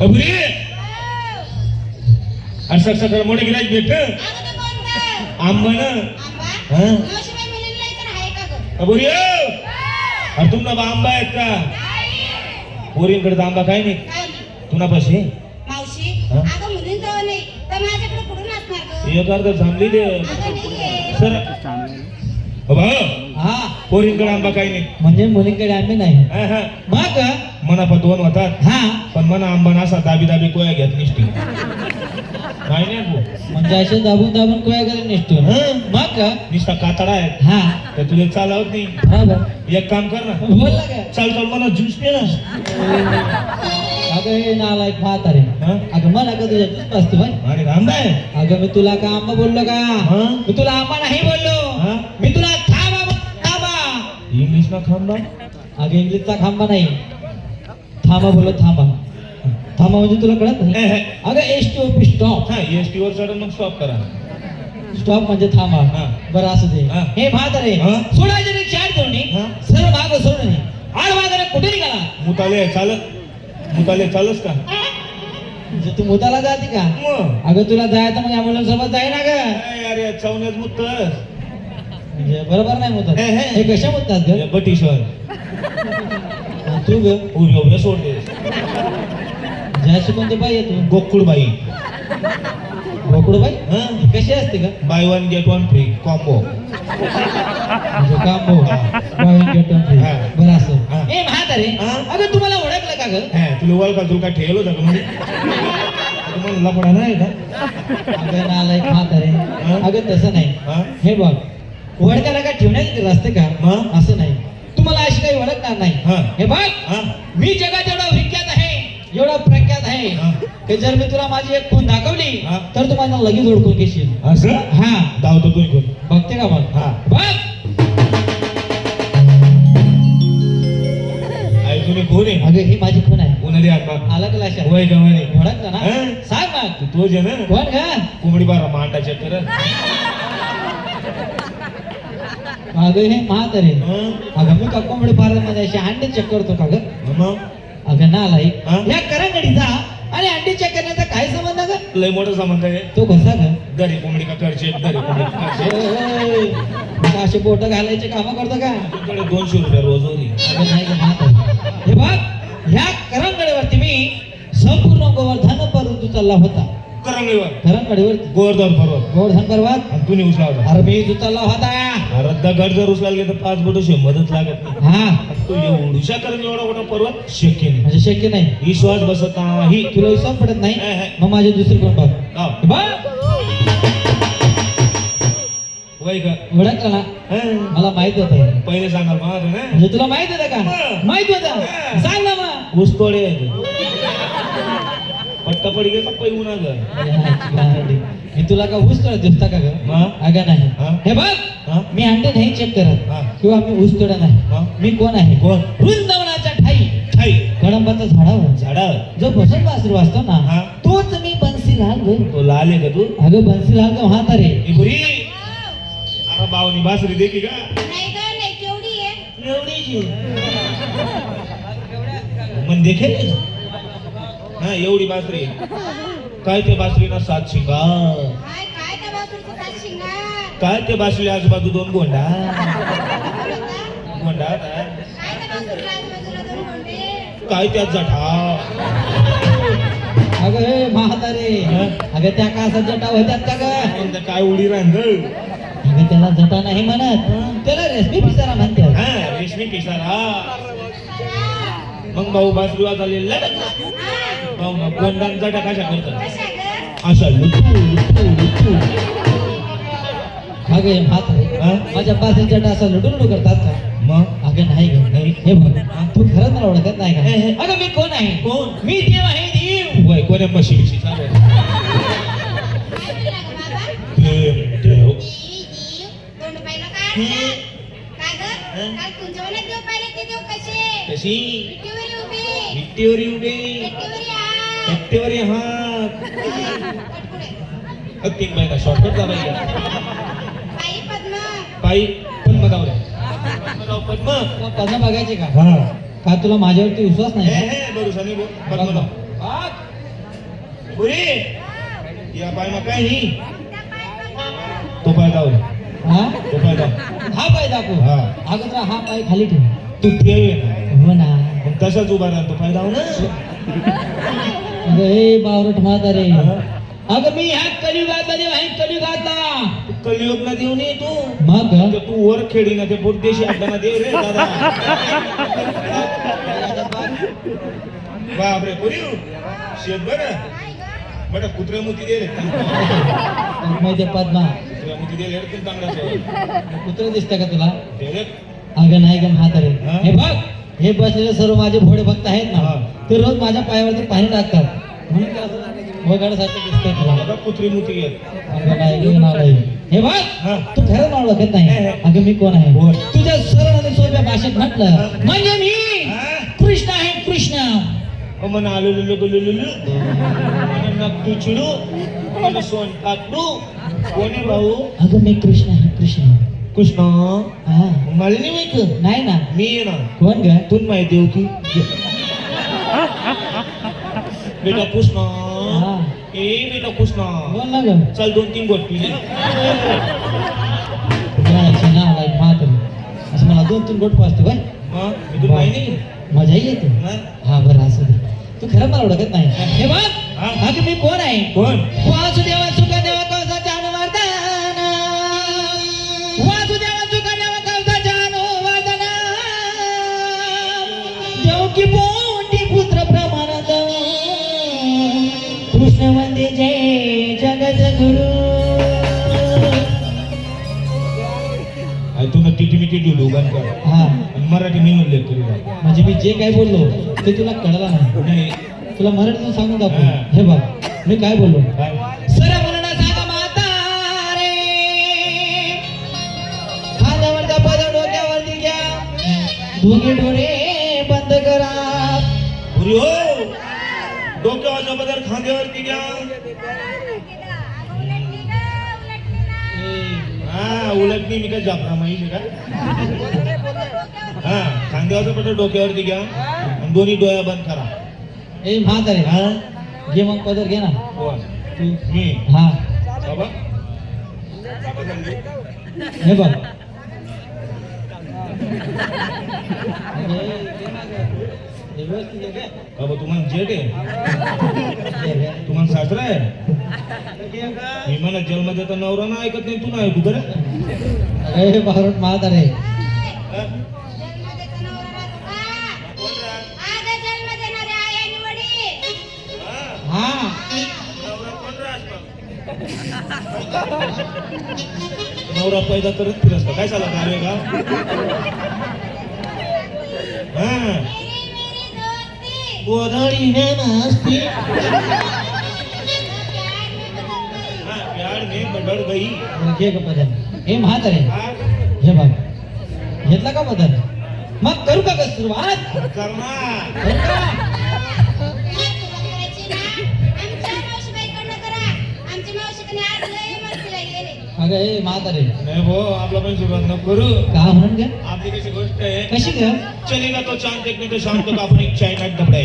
अबुरी! असं सगळं मोठे गिराज भेट. आंबा ना हा? अबुरी अरे तुमना बा आंबा आहेत का? पोरींकडे आंबा काय नाही? तुला पाशी मावशी हा? अगं मुलींजवळ नाही तर माझ्याकडे कुठून असणार? एक अर्ध थांबली दे. सर भाऊ हा. पोरींकडे आंबा काय नाही. म्हणजे मुलींकडे आम्ही नाही. मग? मना पण दोन होतात. हा. पण मना आंबा नसा दाबी दाबी कोया घेत निष्ठी. काय नाही भाऊ. म्हणजे असे दाबून दाबून कोया गेले हं. मग? निष्ठा कातडा आहे. हा. तर तुला चालवत नाही. एक काम कर ना. बोल चाल चाल मला ज्यूस पे ना. अगं हे नालायक भात अरे? अगं मला का तुझ्या अरे आंबा आहे अगं मी तुला का आंबा बोललो का? मी तुला आंबा नाही बोललो. ना खांबा अगं इंग्लिशचा खांबा नाही. थांबा बोललो थांबा. थांबा म्हणजे तुला कळत नाही. अगं एस टी ओपी स्टॉप हा एस टी वर चढून मग स्टॉप करा. स्टॉप म्हणजे थांबा. बरं असू दे. हा. भात रे. सोडायचे रे चार दोन्ही. सर्व भाग सोडणे आड भागाने कुठे निघाला? मुताले चालत. मुताले चालस का? म्हणजे तू मुताला जाते का? अगं तुला जायचं मग ॲम्ब्युलन्स सोबत जाय ना ग. अरे चवण्यात मुतस. म्हणजे बरोबर नाही मुतात हे, हे. हे कशा मुतात ग? बटीश्वर. तू ग? उभी उभी सोडते ज्याशी कोणते पाहिजे तू. गोकुळबाई. रोकडू बाई हा. कशी असते का buy one get one free combo म्हणजे काम भाऊ. बावीस गेट वन फ्री. हा. बरं असं. ए म्हातारे हा? अगं तुम्हाला ओळखलं का ग? हा तुला ओळखा तुला काय ठेवलं होतं का म्हणजे तुम्हाला लपडा नाही का अगं नालायक म्हातारे. हा? अगं तसं नाही. हा? हे बघ ओळखायला का ठेवण्यात असते का? मग? असं नाही. तुम्हाला अशी काही ओळखणार नाही. हा. हे बघ हा? मी जगात एवढा विख्यात आहे एवढा प्रख्यात आहे. हा. की जर मी तुला माझी एक खून दाखवली हा. तर तू माझा लगेच ओळखून घेशील. असं? हा. धावतो तू इकडून बघते का मग हा. बघ. तुम्ही कोण आहे? अगं ही माझी खून आहे. आत्मा आलं का लक्षात? वय गवणे ओळखलं ना? हा? सांग मग. तू तोच आहे ना कोण का कोंबडी बारा मांडा चक्कर अगं हे म्हातारे? अगं मी का कोंबडी पार्लरमध्ये अशी अंडे चेक करतो का ग? अगं नालायक हा? या करंगडीचा आणि अंडी चेक करण्याचा काय संबंध ग? लय मोठा संबंध आहे. तो कसा ग? दरी कोंबडी का करचे दरी कोंबडी का करचे. का असे बोट घालायचे काम करतो का? तुमच्याकडे दोनशे रुपये रोज होती. हे बघ ह्या करंगडीवरती मी संपूर्ण गोवर्धन पर्वत उचलला होता. करंगळीवर करंगडीवरती गोवर्धन पर्वत. गोवर्धन पर्वत? आणि तुम्ही उचला होता. अरे मी उचलला होता. अरे दगड जर उचलायला गेलं तर पाच बोट मदत लागत नाही. हा. तू एवढूशा करून एवढा मोठा पर्वत शक्य नाही. म्हणजे शक्य नाही. विश्वास बसत नाही. तुला विश्वास पडत नाही? हे, हे. मग माझी दुसरी कोण बघ गाव. हे बघ. वय का ओळखलं ना? हं. मला माहीत होतं. पहिले सांगाल मला म्हणजे तुला माहीत होतं का? हं. माहीत होतं. हं. सांग ना मग. ऊस तोडे. आहे ते. पट्टा पडी गेला पै उन्हा ग मी तुला का ऊस तोडत दिसता का ग? अगं नाही. हं? बघ? मी अंडे नाही चेक करत. किंवा मी ऊस तोडा नाही? मी कोण आहे? कोण? वृंदावनाच्या ठाई. ठाई. कळंबाच्या झाडावर. झाडावर. जो बसत वासरू असतो ना. तोच मी बन्सीलाल ग तो लाल आहे का तू? अगं बन्सीलाल का म्हातारे? ए बुरी अरे बावनी बासरी दे की? का नाही गं, नाही केवढी आहे? एवढीची मन देखे हा एवढी बासरी. काय ते बासरी ना सात शिंगार काय ते बासरी आजूबाजू दोन गोंडा? काय? गोंडा? काय? त्या जठा? अगं हे म्हातारे? अगं त्या कासा जटा होत्यात का ग? काय उडी रांग अगं त्याला जटा नाही म्हणत. त्याला रेशमी पिसारा म्हणतात. हा रेशमी पिसारा. मग भाऊ बासरी वाजवलेला भाऊ ना गोंडांचा कशा करतात अशा लुटू लुटू लुटू. अगं हे म्हातारे हा? माझ्या जटा असं लुडू लुडू करतात का? मग? अगं नाही ग. नाही. हे बघ तू खरंच मला ओळखत नाही. का? अगं मी कोण आहे? कोण? मी देव आहे देव. वय कोण्या गं? बाबा देव, देव. असं? कशी? विट्टीवर उभे. हात पटकुळे तीन महिना शॉर्टकट झाला बाई पद्मा. पायी पद्मधावल्या पद्मधाव पद्म पद्म बघायचे का? हा. का तुला माझ्यावरती विश्वास नाही? हे? हे या पाय मग काय नाही तो पाय दाव हा? तो पाय दाव हा पाय दाखव? हा. अगोदर हा पाय खाली ठेव. तू ठेवे ना हो ना. तसाच उभा राहा तो पाय दाव ना. हे बावरट म्हातारे. अगं मी ह्या कलियुगातला आहे कलियुगातला. तू कलियुगला देऊ नये तू. मग? ते तू वर खेळी ना ते पोटदेशी आपल्याला देव रे दादा. बापरे पुरी शेत बरं. बरं कुत्रे मुती दे रे. माहिती पद्मा. कुत्रे मुती दे रे तू चांगला कुत्र दिसतं का तुला? दे रे अगं नाही ग म्हातारे हा? हे बघ हे बसलेले सर्व माझे भोळे भक्त आहेत हा. ना ते रोज माझ्या पायावरती पाणी टाकतात. ते दिसतंय कुत्री. हे बघ हा. तू खरं नाव ओळखत नाही. हे, हे. अगं मी कोण आहे? तुझ्या सरळ आणि सोप्या भाषेत म्हटलं हा. म्हणजे मी हा? कृष्ण आहे कृष्ण. ओ मन आलू लुलू गुलू लुलू मन नक्तू चिडू सोन कोणी भाऊ? अगं मी कृष्ण आहे कृष्ण. कृष्ण? हा. मला नाही माहीत नाही ना. मी ना कोण ग? तून माहिती की? बेटा कृष्ण हा ए बेटा कृष्ण बोल ना ग चल दोन तीन याचं नाव आहे असं मला दोन तीन गोट पाचतो काय मी तुला नाही मजाही येते हा? बरं असं दे तू खरं मला ओळखत नाही हे बघ हा? मी कोण आहे कोण वासुदेवा सुखदेवा कवसाच्या टिटी कर हा. आणि मराठी मी करू लागला. म्हणजे मी जे काय बोललो ते तुला कळलं नाही. नाही तुला मराठीतून सांगून दाखव हा. हे बघ मी काय बोललो? काय? सर म्हणणं सांगा माता रे. खांद्यावरचा पदर डोक्यावरती घ्या. दोन्ही डोळे बंद करा. पुरी हो. डोक्यावरचा खांद्यावरती घ्या. हा उलट नाही मी काय जापरा माहिती का हा खांद्यावरचा बदल डोक्यावरती घ्या आणि दोन्ही डोळ्या बंद करा. ए म्हातारे हा? घे मग पदर घे ना. कोण? तू. मी? हा. बाबा? हे घे. बाबा तुम्हाला जेट आहे. तुम्हाला सासरा आहे. मी मला जन्म देता नवरा ना ऐकत नाही तू नाही ऐकू बरं? अरे बाहेरून म्हातारे हा? नवरा पैदा करत फिरस का काय चालत अरे का हा. गोधडी है मस्ती. प्यार में बदल गई घे ग पदर. हे म्हातारे. हा? हे बघ. घेतला का पदर? मग करू का ग सुरुवात? करणार. करू का? अगं हे म्हातारे. नाही भो आपला पण सुरुवात नको करू. का म्हणून ग? आपली कशी गोष्ट आहे? कशी ग? चलेगा तो चांद देखने तो शाम तक आपण एक चाय नाट दबडाय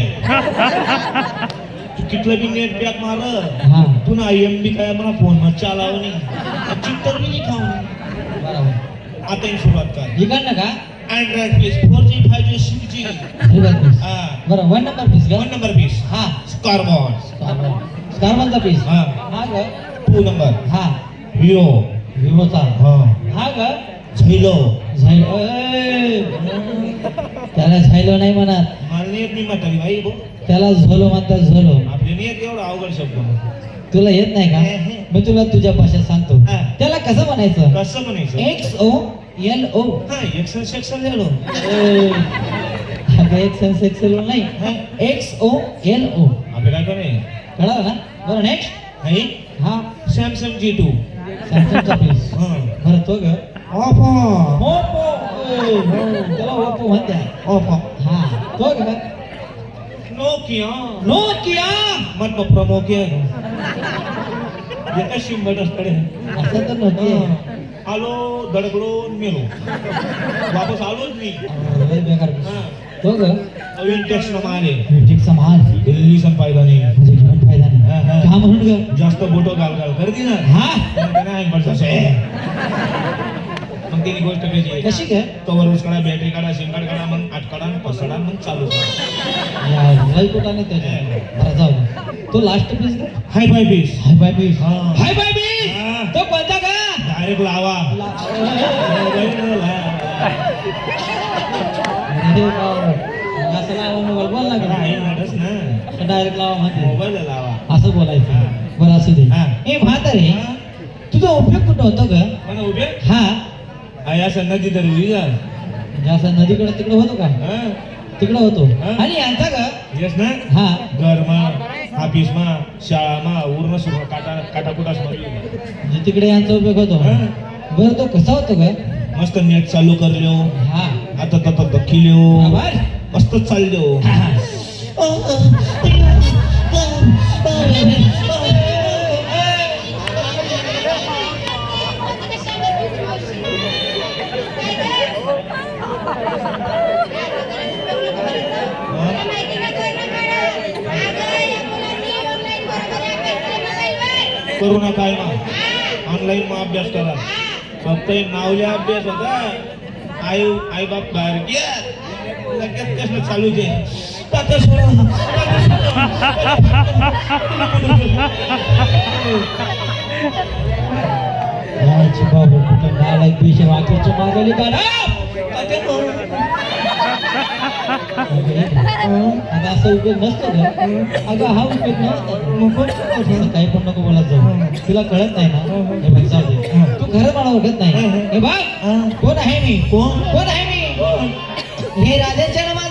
तू कितलं बी नेट पॅक मार हा. तू ना एम बी काय मला फोनमध्ये चालावं नाही चित्तर बी नाही खाऊ बरोबर. आता ही सुरुवात कर. इकडनं का? Android piece four G five G six G बरोबर हा. One number piece one number piece हा. स्कारबॉन स्कारमनचा पीस हा. हा ग. टू नंबर हा. हिरो विवोचा हा. हा ग. झैलो झायलो ए, त्याला झायलो नाही म्हणत. मला नाही म्हातारी बाई भो त्याला झोलो म्हणतात झोलो. आपले नाही येत एवढा अवघड शब्द. तुला येत नाही का? मी तुला तुझ्या भाषेत सांगतो. त्याला कसं म्हणायचं? कसं म्हणायचं? एक्स ओ एल ओ हा एक्सल सेक्सल झालो अगं एक्स एल सेक्सल नाही. एक्स ओ एल ओ आपले काय कळालं ना? बरं नेक्स्ट नाही हा. सॅमसंग जी टू सॅमसंगचा पीस बरं तो ग. ए, हो, त्याला ओप्पो म्हणते ओप्पो हा. तो ग नोकिया। नोकिया! मत प्रमो किया एका शिंबटच कडे असं तर नोकिया आलो मेलो। वापस आलोच मी बेकार. हा. तो ग नवीन टॅक्स न मारे ठीक समाज दिल्ली सण फायदा नाही। घेऊन फायदा नाही। हा, हा. का म्हणून जास्त बोटो गाल गाल करते ना। हा। मग त्याने त्याची गोष्ट आहे. कशी काय? कवर ऊस काढा बॅटरी काढा सिम कार्ड काढा मग आठ काढा काढा मग चालू. लय कुठाने त्याच्या बरं जाऊ दे. तो लास्ट पीस का हाय बाय पीस हाय बाय पीस हा. हाय बाय पीस हा. तो कोणता का? डायरेक्ट लावा. असं लावा मोबाईल बोल ना ना. डायरेक्ट लावा म्हणते. मोबाईल लावा. असं बोलायचं. बरं असू दे. हा. ए म्हातारे हा? तुझा उपयोग कुठं होतो ग? मला उभे हा. हा या नदी तर जा म्हणजे असं नदीकडे तिकडे होतो का हा? तिकडे होतो हा. आणि यांचा ग येस ना हा घरमा ऑफिसमा शाळामा उरण सुरू काटा काटाकुटासमध्ये म्हणजे तिकडे यांचा उपयोग होतो हा. बरं तो कसा होतो ग मस्त नेट चालू करल्यो हा आता तर दखिल्यो आवाज मस्त चालल्यो करू नका ऑनलाईन मग अभ्यास करा. फक्त हे नावल्या अभ्यास होता. आई आई बाप बाहेर. घ्या लगेच कसं चालू दे. बाबा कुठं नालायक पैसे वाचायचे मागायला का असं उपयोग नसतो ना अगं हा उपयोग नव्हता काही पण नको बोलत जाऊ तुला कळत नाही ना हे बघ तू खरं मला ओळखत नाही हे बघ कोण आहे मी कोण कोण आहे मी हे राजाच्या नामा